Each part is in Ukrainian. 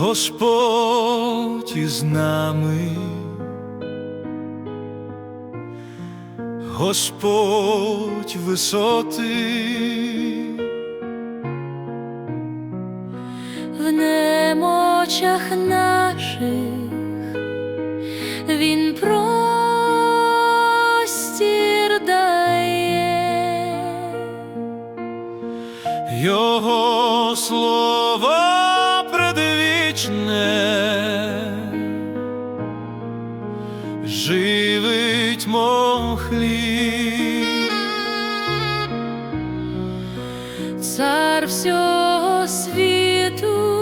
Господь із нами, Господь висоти, в немочах наших він простір дає, Його слово предвічне, живить мов хліб. цар всього світу,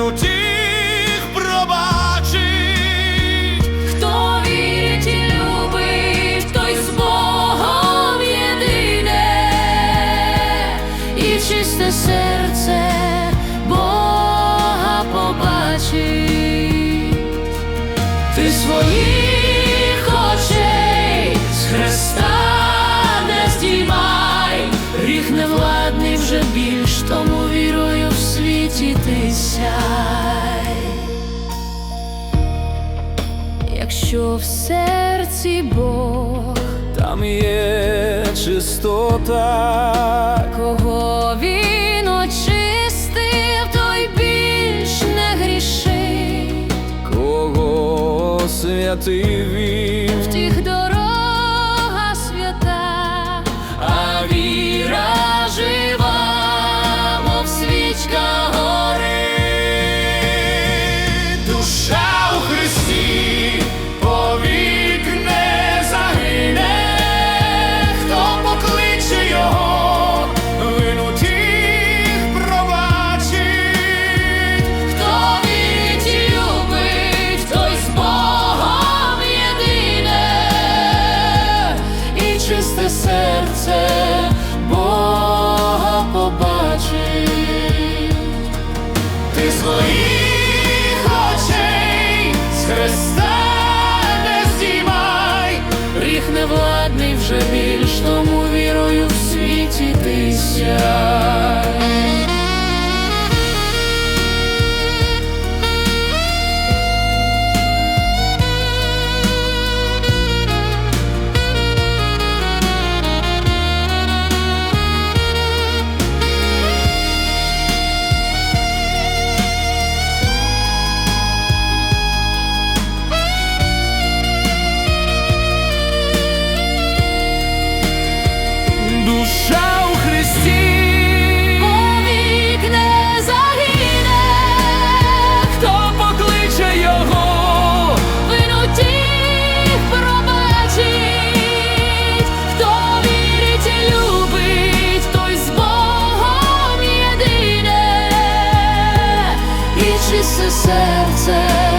вину тих пробачить. Хто вірить і любить, той з Богом єдине, і чисте серце Бога побачить. Ти своїх очей з Христа не здіймай, гріх невладний вже більш, тому світі ти сяй. Якщо в серці Бог, Там є чистота, кого він очистив, той більш не грішить. кого святий він. Ти серце